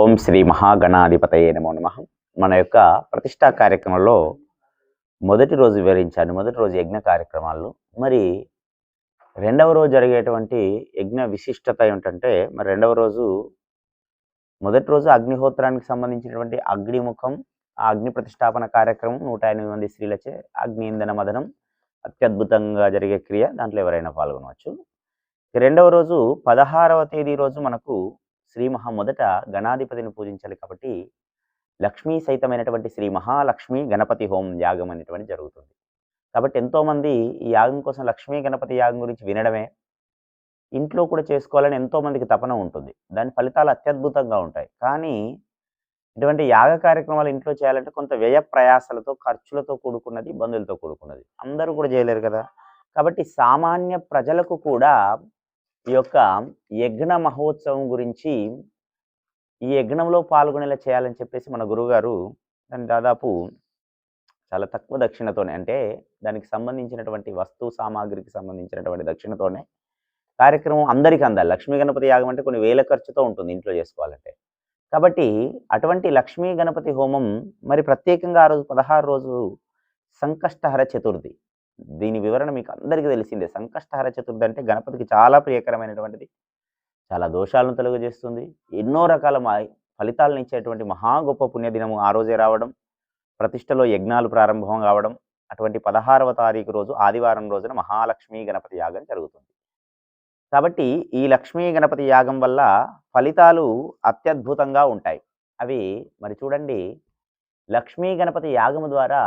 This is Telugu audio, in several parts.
ఓం శ్రీ మహాగణాధిపతయే నమో నమ. మన యొక్క ప్రతిష్టా కార్యక్రమంలో మొదటి రోజు వివరించాను. మొదటి రోజు యజ్ఞ కార్యక్రమాలు మరి రెండవ రోజు జరిగేటువంటి యజ్ఞ విశిష్టత ఏమిటంటే మరి రెండవ రోజు మొదటి రోజు అగ్నిహోత్రానికి సంబంధించినటువంటి అగ్నిముఖం ఆ అగ్ని ప్రతిష్టాపన కార్యక్రమం నూట ఎనిమిది మంది స్త్రీలచే అగ్ని ఇంధన మదనం అత్యద్భుతంగా జరిగే క్రియ. దాంట్లో ఎవరైనా పాల్గొనవచ్చు. రెండవ రోజు పదహారవ తేదీ రోజు మనకు శ్రీ మహా మొదట గణాధిపతిని పూజించాలి కాబట్టి లక్ష్మీ సహితమైనటువంటి శ్రీ మహాలక్ష్మి గణపతి హోమం యాగం అనేటువంటి జరుగుతుంది. కాబట్టి ఎంతోమంది ఈ యాగం కోసం లక్ష్మీ గణపతి యాగం గురించి వినడమే ఇంట్లో కూడా చేసుకోవాలని ఎంతో మందికి తపన ఉంటుంది. దాని ఫలితాలు అత్యద్భుతంగా ఉంటాయి. కానీ ఇటువంటి యాగ కార్యక్రమాలు ఇంట్లో చేయాలంటే కొంత వ్యయ ప్రయాసలతో ఖర్చులతో కూడుకున్నది ఇబ్బందులతో కూడుకున్నది. అందరూ కూడా చేయలేరు కదా. కాబట్టి సామాన్య ప్రజలకు కూడా ఈ యొక్క యజ్ఞ మహోత్సవం గురించి ఈ యజ్ఞంలో పాల్గొనేలా చేయాలని చెప్పేసి మన గురువుగారు దాన్ని దాదాపు చాలా తక్కువ దక్షిణతోనే అంటే దానికి సంబంధించినటువంటి వస్తు సామాగ్రికి సంబంధించినటువంటి దక్షిణతోనే కార్యక్రమం అందరికీ అందాలి. లక్ష్మీ గణపతి యాగం అంటే కొన్ని వేల ఖర్చుతో ఉంటుంది ఇంట్లో చేసుకోవాలంటే. కాబట్టి అటువంటి లక్ష్మీ గణపతి హోమం మరి ప్రత్యేకంగా ఆ రోజు పదహారు రోజు సంకష్టహర చతుర్థి. దీని వివరణ మీకు అందరికీ తెలిసిందే. సంకష్టహర చతుర్థి అంటే గణపతికి చాలా ప్రియకరమైనటువంటిది. చాలా దోషాలను తొలగజేస్తుంది. ఎన్నో రకాల మా ఫలితాలను ఇచ్చేటువంటి మహా గొప్ప పుణ్యదినము ఆ రోజే రావడం. ప్రతిష్టలో యజ్ఞాలు ప్రారంభం కావడం. అటువంటి పదహారవ తారీఖు రోజు ఆదివారం రోజున మహాలక్ష్మీ గణపతి యాగం జరుగుతుంది. కాబట్టి ఈ లక్ష్మీ గణపతి యాగం వల్ల ఫలితాలు అత్యద్భుతంగా ఉంటాయి. అవి మరి చూడండి. లక్ష్మీ గణపతి యాగము ద్వారా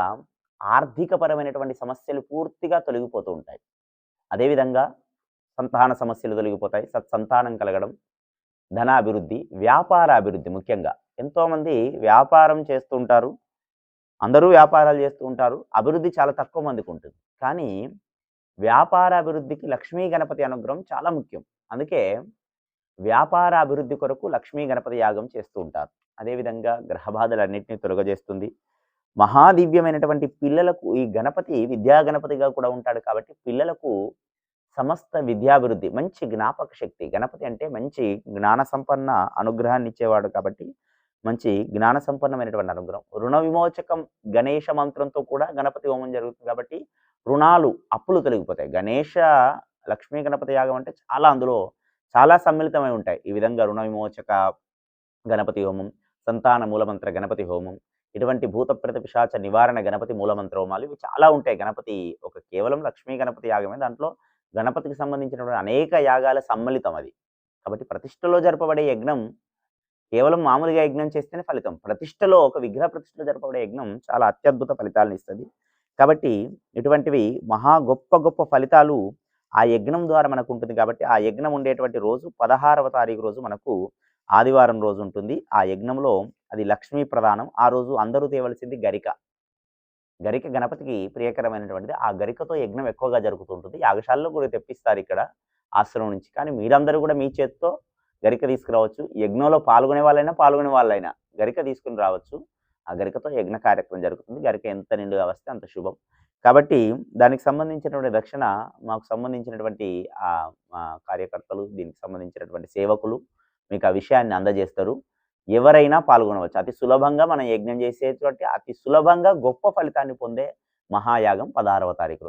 ఆర్థికపరమైనటువంటి సమస్యలు పూర్తిగా తొలగిపోతూ ఉంటాయి. అదేవిధంగా సంతాన సమస్యలు తొలగిపోతాయి. సత్సంతానం కలగడం ధనాభివృద్ధి వ్యాపార అభివృద్ధి ముఖ్యంగా. ఎంతోమంది వ్యాపారం చేస్తూ ఉంటారు. అందరూ వ్యాపారాలు చేస్తూ ఉంటారు. అభివృద్ధి చాలా తక్కువ మందికి ఉంటుంది. కానీ వ్యాపార అభివృద్ధికి లక్ష్మీ గణపతి అనుగ్రహం చాలా ముఖ్యం. అందుకే వ్యాపార అభివృద్ధి కొరకు లక్ష్మీ గణపతి యాగం చేస్తూ ఉంటారు. అదేవిధంగా గ్రహబాధలన్నింటినీ తొలగజేస్తుంది. మహాదివ్యమైనటువంటి పిల్లలకు ఈ గణపతి విద్యా గణపతిగా కూడా ఉంటాడు కాబట్టి పిల్లలకు సమస్త విద్యాభివృద్ధి మంచి జ్ఞాపక శక్తి. గణపతి అంటే మంచి జ్ఞాన సంపన్న అనుగ్రహాన్ని ఇచ్చేవాడు కాబట్టి మంచి జ్ఞాన సంపన్నమైనటువంటి అనుగ్రహం. రుణ విమోచకం గణేష మంత్రంతో కూడా గణపతి హోమం జరుగుతుంది కాబట్టి రుణాలు అప్పులు తొలగిపోతాయి. గణేష లక్ష్మీ గణపతి యాగం అంటే చాలా అందులో చాలా సమ్మిళితమై ఉంటాయి. ఈ విధంగా రుణ విమోచక గణపతి హోమం సంతాన మూలమంత్ర గణపతి హోమం ఇటువంటి భూత ప్రతిపిశాచ నివారణ గణపతి మూలమంత్రోమాలు ఇవి చాలా ఉంటాయి. గణపతి ఒక కేవలం లక్ష్మీ గణపతి యాగమే. దాంట్లో గణపతికి సంబంధించినటువంటి అనేక యాగాల సమ్మిళితం అది. కాబట్టి ప్రతిష్టలో జరపబడే యజ్ఞం కేవలం మామూలుగా యజ్ఞం చేస్తేనే ఫలితం. ప్రతిష్టలో ఒక విగ్రహ ప్రతిష్టలో జరపబడే యజ్ఞం చాలా అత్యద్భుత ఫలితాలను ఇస్తుంది. కాబట్టి ఇటువంటివి మహా గొప్ప గొప్ప ఫలితాలు ఆ యజ్ఞం ద్వారా మనకు ఉంటుంది. కాబట్టి ఆ యజ్ఞం ఉండేటువంటి రోజు పదహారవ తారీఖు రోజు మనకు ఆదివారం రోజు ఉంటుంది. ఆ యజ్ఞంలో అది లక్ష్మీ ప్రధానం. ఆ రోజు అందరూ తేవలసింది గరిక. గరిక గణపతికి ప్రియకరమైనటువంటిది. ఆ గరికతో యజ్ఞం ఎక్కువగా జరుగుతుంటుంది. యాగశాలలో కూడా తెప్పిస్తారు ఇక్కడ ఆశ్రమం నుంచి. కానీ మీరందరూ కూడా మీ చేతితో గరిక తీసుకురావచ్చు. యజ్ఞంలో పాల్గొనే వాళ్ళైనా పాల్గొనే వాళ్ళైనా గరిక తీసుకుని రావచ్చు. ఆ గరికతో యజ్ఞ కార్యక్రమం జరుగుతుంది. గరిక ఎంత నిండుగా వస్తే అంత శుభం. కాబట్టి దానికి సంబంధించినటువంటి రక్షణ మాకు సంబంధించినటువంటి ఆ కార్యకర్తలు దీనికి సంబంధించినటువంటి సేవకులు మీకు ఆ విషయాన్ని అందజేస్తారు. ఎవరైనా పాల్గొనవచ్చు. అతి సులభంగా మనం యజ్ఞం చేసేటువంటి అతి సులభంగా గొప్ప ఫలితాన్ని పొందే మహాయాగం పదహారవ తారీఖు